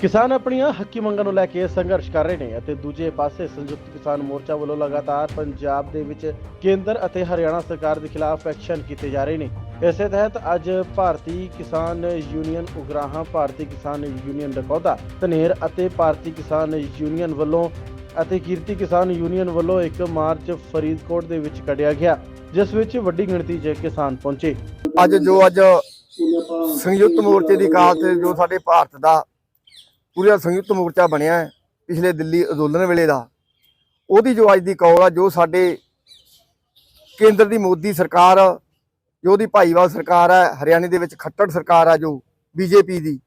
ਕਿਸਾਨ ਆਪਣੀਆਂ ਹੱਕੀ ਮੰਗਾਂ ਨੂੰ ਲੈ ਕੇ ਸੰਘਰਸ਼ ਕਰ ਰਹੇ ਨੇ ਅਤੇ ਦੂਜੇ ਪਾਸੇ ਸੰਯੁਕਤ ਕਿਸਾਨ ਮੋਰਚਾ ਵੱਲੋਂ ਲਗਾਤਾਰ ਪੰਜਾਬ ਦੇ ਵਿੱਚ ਕੇਂਦਰ ਅਤੇ ਹਰਿਆਣਾ ਸਰਕਾਰ ਦੇ ਖਿਲਾਫ ਐਕਸ਼ਨ ਕੀਤੇ ਜਾ ਰਹੇ ਨੇ। ਇਸੇ ਤਹਿਤ ਅੱਜ ਭਾਰਤੀ ਕਿਸਾਨ ਯੂਨੀਅਨ ਉਗਰਾਹਾਂ, ਭਾਰਤੀ ਕਿਸਾਨ ਯੂਨੀਅਨ ਡਕੌਦਾ, ਧਨੇਰ ਅਤੇ ਭਾਰਤੀ ਕਿਸਾਨ ਯੂਨੀਅਨ ਵੱਲੋਂ ਅਤੇ ਕੀਰਤੀ ਕਿਸਾਨ ਯੂਨੀਅਨ ਵੱਲੋਂ ਇੱਕ ਮਾਰਚ ਫਰੀਦਕੋਟ ਦੇ ਵਿੱਚ ਕੱਢਿਆ ਗਿਆ, ਜਿਸ ਵਿੱਚ ਵੱਡੀ ਗਿਣਤੀ 'ਚ ਕਿਸਾਨ ਪਹੁੰਚੇ। ਅੱਜ ਜੋ ਅੱਜ ਸੰਯੁਕਤ ਮੋਰਚੇ ਦੀ ਕਾਲ ਤੇ ਜੋ ਸਾਡੇ ਭਾਰਤ ਦਾ ਪੂਰਾ ਸੰਯੁਕਤ ਮੋਰਚਾ ਬਣਿਆ ਹੈ ਪਿਛਲੇ ਦਿੱਲੀ ਅੰਦੋਲਨ ਵੇਲੇ ਦਾ। ਉਹਦੀ ਜੋ ਅੱਜ ਦੀ ਕਾਲ ਆ, ਜੋ ਸਾਡੇ ਕੇਂਦਰ ਦੀ ਮੋਦੀ ਸਰਕਾਰ, ਜੋ ਉਹਦੀ ਭਾਈਵਾਲ ਸਰਕਾਰ ਹੈ, ਹਰਿਆਣੇ ਦੇ ਵਿੱਚ ਖੱਟੜ ਸਰਕਾਰ ਆ ਜੋ ਬੀਜੇਪੀ ਦੀ,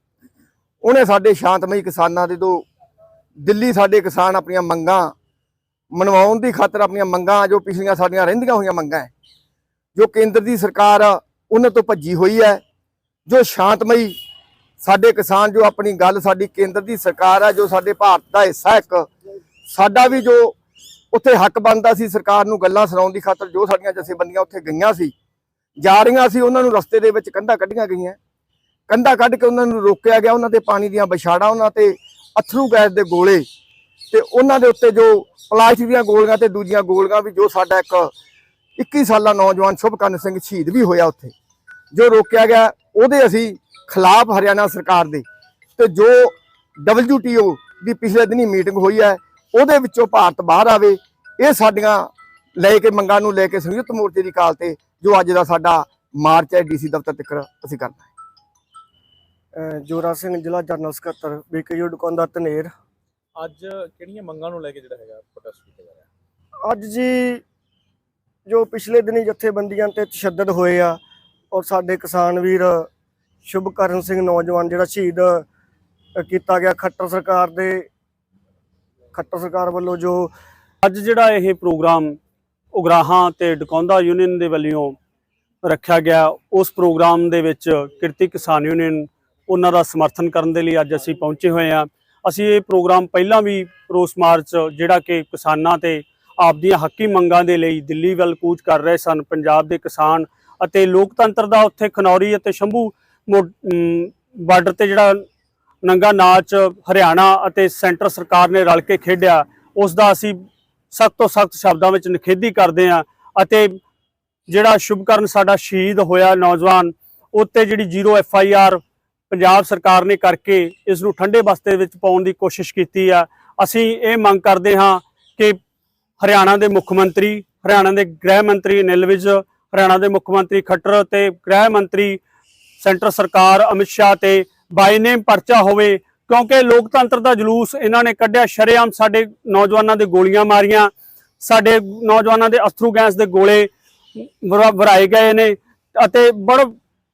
ਉਹਨੇ ਸਾਡੇ ਸ਼ਾਂਤਮਈ ਕਿਸਾਨਾਂ ਦੇ ਤੋਂ ਦਿੱਲੀ ਸਾਡੇ ਕਿਸਾਨ ਆਪਣੀਆਂ ਮੰਗਾਂ ਮਨਵਾਉਣ ਦੀ ਖਾਤਰ ਆਪਣੀਆਂ ਮੰਗਾਂ ਜੋ ਪਿਛਲੀਆਂ ਸਾਡੀਆਂ ਰਹਿੰਦੀਆਂ ਹੋਈਆਂ ਮੰਗਾਂ ਜੋ ਕੇਂਦਰ ਦੀ ਸਰਕਾਰ ਉਹਨਾਂ ਤੋਂ ਭੱਜੀ ਹੋਈ ਹੈ, ਜੋ ਸ਼ਾਂਤਮਈ ਸਾਡੇ ਕਿਸਾਨ ਜੋ ਆਪਣੀ ਗੱਲ ਸਾਡੀ ਕੇਂਦਰ ਦੀ ਸਰਕਾਰ ਹੈ ਜੋ ਸਾਡੇ ਭਾਰਤ ਦਾ ਹਿੱਸਾ ਇੱਕ, ਸਾਡਾ ਵੀ ਜੋ ਉੱਥੇ ਹੱਕ ਬਣਦਾ ਸੀ ਸਰਕਾਰ ਨੂੰ ਗੱਲਾਂ ਸੁਣਾਉਣ ਦੀ ਖਾਤਰ, ਜੋ ਸਾਡੀਆਂ ਜਥੇਬੰਦੀਆਂ ਉੱਥੇ ਗਈਆਂ ਸੀ, ਜਾ ਰਹੀਆਂ ਸੀ, ਉਹਨਾਂ ਨੂੰ ਰਸਤੇ ਦੇ ਵਿੱਚ ਕੰਧਾਂ ਕੱਢੀਆਂ ਗਈਆਂ। ਕੰਧਾਂ ਕੱਢ ਕੇ ਉਹਨਾਂ ਨੂੰ ਰੋਕਿਆ ਗਿਆ, ਉਹਨਾਂ ਤੇ ਪਾਣੀ ਦੀਆਂ ਵਿਛਾੜਾਂ, ਉਹਨਾਂ ਤੇ ਅਥਰੂ ਗੈਸ ਦੇ ਗੋਲੇ, ਤੇ ਉਹਨਾਂ ਦੇ ਉੱਤੇ ਜੋ ਪਲਾਸਟਿਕ ਦੀਆਂ ਗੋਲੀਆਂ ਤੇ ਦੂਜੀਆਂ ਗੋਲੀਆਂ ਵੀ, ਜੋ ਸਾਡਾ ਇੱਕ 21 ਸਾਲਾ ਨੌਜਵਾਨ ਸ਼ੁਭਕਰਨ ਸਿੰਘ ਸ਼ਹੀਦ ਵੀ ਹੋਇਆ ਉੱਥੇ, ਜੋ ਰੋਕਿਆ ਗਿਆ, ਉਹਦੇ ਅਸੀਂ ਖਿਲਾਫ ਹਰਿਆਣਾ ਸਰਕਾਰ ਦੇ ਤੇ ਜੋ WTO ਦੀ ਪਿਛਲੇ ਦਿਨੀ ਮੀਟਿੰਗ ਹੋਈ ਹੈ ਉਹਦੇ ਵਿੱਚੋਂ ਭਾਰਤ ਬਾਹਰ ਆਵੇ ਇਹ ਸਾਡੀਆਂ ਲੈ ਕੇ ਮੰਗਾਂ ਨੂੰ ਲੈ ਕੇ ਸੰਯੁਕਤ ਮੋਰਚੇ ਦੀ ਕਾਲ ਤੇ ਜੋ ਅੱਜ ਦਾ ਸਾਡਾ ਮਾਰਚ ਹੈ ਡੀਸੀ ਦਫ਼ਤਰ ਤੱਕ ਅਸੀਂ ਕਰਨਾ ਹੈ। ਜੋਰਾ ਸਿੰਘ ਜ਼ਿਲ੍ਹਾ ਜਨਰਲ ਸਕੱਤਰ ਬੀਕੇਯੂ ਦੁਕਾਨਦਾਰ ਧਨੇਰ। ਅੱਜ ਕਿਹੜੀਆਂ ਮੰਗਾਂ ਨੂੰ ਲੈ ਕੇ ਜਿਹੜਾ ਹੈਗਾ ਪ੍ਰੋਟੈਸਟ ਕੀਤਾ ਜਾ ਰਿਹਾ? ਅੱਜ ਜੀ ਜੋ ਪਿਛਲੇ ਦਿਨੀ ਜਥੇਬੰਦੀਆਂ ਤੇ ਤਸ਼ੱਦਦ ਹੋਏ ਆ ਔਰ ਸਾਡੇ ਕਿਸਾਨ ਵੀਰ ਸ਼ੁਭਕਰਨ ਸਿੰਘ ਨੌਜਵਾਨ ਜਿਹੜਾ ਸ਼ਹੀਦ ਕੀਤਾ ਗਿਆ ਖੱਟਰ ਸਰਕਾਰ ਦੇ, ਖੱਟਰ ਸਰਕਾਰ ਵੱਲੋਂ ਜੋ ਅੱਜ ਜਿਹੜਾ ਇਹ ਪ੍ਰੋਗਰਾਮ ਉਗਰਾਹਾਂ ਤੇ ਡਕੌਂਦਾ ਯੂਨੀਅਨ ਦੇ ਵੱਲੋਂ ਰੱਖਿਆ ਗਿਆ, ਉਸ ਪ੍ਰੋਗਰਾਮ ਦੇ ਵਿੱਚ ਕਿਰਤੀ ਕਿਸਾਨ ਯੂਨੀਅਨ ਉਹਨਾਂ ਦਾ ਸਮਰਥਨ ਕਰਨ ਦੇ ਲਈ ਅੱਜ ਅਸੀਂ ਪਹੁੰਚੇ ਹੋਏ ਹਾਂ। ਅਸੀਂ ਇਹ ਪ੍ਰੋਗਰਾਮ ਪਹਿਲਾਂ ਵੀ ਰੋਸ ਮਾਰਚ ਜਿਹੜਾ ਕਿ ਕਿਸਾਨਾਂ ਤੇ ਆਪਦੀਆਂ ਹੱਕੀ ਮੰਗਾਂ ਦੇ ਲਈ ਦਿੱਲੀ ਵੱਲ ਕੂਚ ਕਰ ਰਹੇ ਸਨ। ਪੰਜਾਬ ਦੇ ਕਿਸਾਨ ਅਤੇ ਲੋਕਤੰਤਰ ਦਾ ਉੱਥੇ ਖਨੌਰੀ ਅਤੇ ਸ਼ੰਭੂ ਬਾਰਡਰ ਤੇ ਜਿਹੜਾ ਨੰਗਾ ਨਾਚ ਹਰਿਆਣਾ ਅਤੇ ਸੈਂਟਰ ਸਰਕਾਰ ਨੇ ਰਲ ਕੇ ਖੇਡਿਆ, ਉਸ ਦਾ ਅਸੀਂ ਸਖਤ ਤੋਂ ਸਖਤ ਸ਼ਬਦਾਂ ਵਿੱਚ ਨਿਖੇਧੀ ਕਰਦੇ ਹਾਂ ਅਤੇ ਜਿਹੜਾ ਸ਼ੁਭਕਰਨ ਸਾਡਾ ਸ਼ਹੀਦ ਹੋਇਆ ਨੌਜਵਾਨ, ਉੱਤੇ ਜਿਹੜੀ zero F I R Punjab ਸਰਕਾਰ ਨੇ ਕਰਕੇ ਇਸ ਨੂੰ ਠੰਡੇ ਬਸਤੇ ਵਿੱਚ ਪਾਉਣ ਦੀ ਕੋਸ਼ਿਸ਼ ਕੀਤੀ ਆ। ਅਸੀਂ ਇਹ ਮੰਗ ਕਰਦੇ ਹਾਂ ਕਿ ਹਰਿਆਣਾ ਦੇ ਮੁੱਖ ਮੰਤਰੀ, ਹਰਿਆਣਾ ਦੇ ਗ੍ਰਹਿ ਮੰਤਰੀ ਨਿਲਵਿਜ਼, ਹਰਿਆਣਾ ਦੇ ਮੁੱਖ ਮੰਤਰੀ ਖੱਟਰ ਤੇ ਗ੍ਰਹਿ ਮੰਤਰੀ ਸੈਂਟਰ ਸਰਕਾਰ ਅਮਿਤ ਸ਼ਾਹ ਤੇ ਬਾਈ ਨੇਮ ਪਰਚਾ ਹੋਵੇ, ਕਿਉਂਕਿ ਲੋਕਤੰਤਰ ਦਾ ਜਲੂਸ ਇਹਨਾਂ ਨੇ ਕੱਢਿਆ, ਸ਼ਰੇਆਮ ਸਾਡੇ ਨੌਜਵਾਨਾਂ ਦੇ ਗੋਲੀਆਂ ਮਾਰੀਆਂ, ਸਾਡੇ ਨੌਜਵਾਨਾਂ ਦੇ ਅਸਥਰੂ ਗੈਸ ਦੇ ਗੋਲੇ ਵਰਾ- ਵਰਾਏ ਗਏ ਨੇ, ਅਤੇ ਬੜ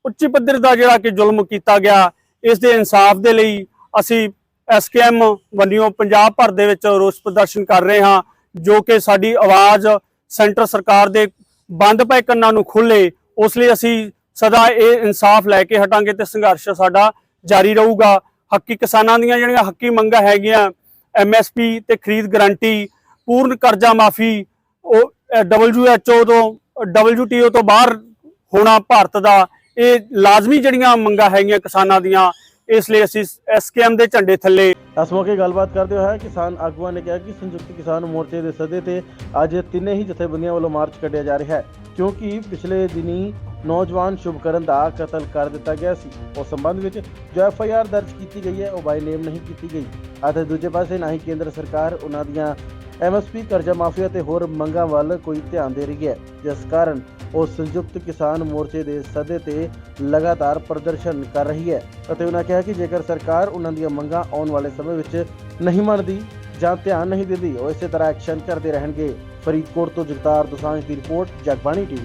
ਉੱਚੀ ਪੱਧਰ ਦਾ ਜਿਹੜਾ ਕਿ ਜ਼ੁਲਮ ਕੀਤਾ ਗਿਆ, ਇਸ ਦੇ ਇਨਸਾਫ ਦੇ ਲਈ ਅਸੀਂ ਐਸਕੇਐਮ ਵੱਲੋਂ ਪੰਜਾਬ ਭਰ ਦੇ ਵਿੱਚ ਰੋਸ ਪ੍ਰਦਰਸ਼ਨ ਕਰ ਰਹੇ ਹਾਂ, ਜੋ ਕਿ ਸਾਡੀ ਆਵਾਜ਼ ਸੈਂਟਰ ਸਰਕਾਰ ਦੇ ਬੰਦ ਪਏ ਕੰਨਾਂ ਨੂੰ ਖੋਲੇ ਉਸ ਲਈ ਅਸੀਂ ਸਦਾ ਇਹ ਇਨਸਾਫ ਲੈ ਕੇ ਹਟਾਂਗੇ ਤੇ ਸੰਘਰਸ਼ ਸਾਡਾ ਜਾਰੀ ਰਹੂਗਾ। ਹੱਕੀ ਕਿਸਾਨਾਂ ਦੀਆਂ ਜਿਹੜੀਆਂ ਹੱਕੀ ਮੰਗਾਂ ਹੈਗੀਆਂ ਐਮਐਸਪੀ ਤੇ ਖਰੀਦ ਗਾਰੰਟੀ, ਪੂਰਨ ਕਰਜ਼ਾ ਮਾਫੀ, ਉਹ ਡਬਲਯੂਐਚਓ ਤੋਂ ਡਬਲਯੂਟੀਓ ਤੋਂ ਬਾਹਰ ਹੋਣਾ ਭਾਰਤ ਦਾ, ਇਹ ਲਾਜ਼ਮੀ ਜਿਹੜੀਆਂ ਮੰਗਾਂ ਹੈਗੀਆਂ ਕਿਸਾਨਾਂ ਦੀਆਂ ਇਸ ਲਈ ਅਸੀਂ ਐਸਕੇਐਮ ਦੇ ਝੰਡੇ ਥੱਲੇ ਇਸ ਮੌਕੇ ਗੱਲਬਾਤ ਕਰਦੇ ਹੋਏ ਕਿਸਾਨ ਆਗੂਆਂ ਨੇ ਕਿਹਾ ਕਿ ਸੰਯੁਕਤ ਕਿਸਾਨ ਮੋਰਚੇ ਦੇ ਸੱਦੇ ਤੇ ਅੱਜ ਤਿੰਨੇ ਹੀ ਜਥੇਬੰਦੀਆਂ ਵੱਲੋਂ ਮਾਰਚ ਕੱਢਿਆ ਜਾ ਰਿਹਾ ਹੈ, ਕਿਉਂਕਿ ਪਿਛਲੇ ਦਿਨੀ ਨੌਜਵਾਨ ਸ਼ੁਭਕਰਨ ਦਾ ਕਤਲ ਕਰ ਦਿੱਤਾ ਗਿਆ ਸੀ। ਉਸ ਸੰਬੰਧ ਵਿੱਚ ਜੋ ਐਫ ਆਈ ਆਰ ਦਰਜ ਕੀਤੀ ਗਈ ਹੈ, ਉਹ ਬਾਈ ਨੇਮ ਨਹੀਂ ਕੀਤੀ ਗਈ। ਅਤੇ ਦੂਜੇ ਪਾਸੇ ਨਾ ਹੀ ਕੇਂਦਰ ਸਰਕਾਰ ਉਹਨਾਂ ਦੀਆਂ ਐਮਐਸਪੀ ਕਰਜ਼ਾ ਮਾਫੀ ਅਤੇ ਹੋਰ ਮੰਗਾਂ ਵੱਲ ਕੋਈ ਧਿਆਨ ਦੇ ਰਹੀ ਹੈ, ਜਿਸ ਕਾਰਨ ਉਹ ਸੰਯੁਕਤ ਕਿਸਾਨ ਮੋਰਚੇ ਦੇ ਸੱਦੇ ਤੇ ਲਗਾਤਾਰ ਪ੍ਰਦਰਸ਼ਨ ਕਰ ਰਹੀ ਹੈ ਅਤੇ ਉਹਨਾਂ ਕਿਹਾ ਕਿ ਜੇਕਰ ਸਰਕਾਰ ਉਹਨਾਂ ਦੀਆਂ ਮੰਗਾਂ ਆਉਣ ਵਾਲੇ ਸਮੇਂ ਵਿੱਚ ਨਹੀਂ ਮੰਨਦੀ ਜਾਂ ਧਿਆਨ ਨਹੀਂ ਦਿੰਦੀ, ਉਹ ਇਸੇ ਤਰ੍ਹਾਂ ਐਕਸ਼ਨ ਕਰਦੇ ਰਹਿਣਗੇ। ਫਰੀਦਕੋਟ ਤੋਂ ਜਗਤਾਰ ਦੋਸਾਂਝ ਦੀ ਰਿਪੋਰਟ, ਜਗਬਾਣੀ ਟੀਵੀ।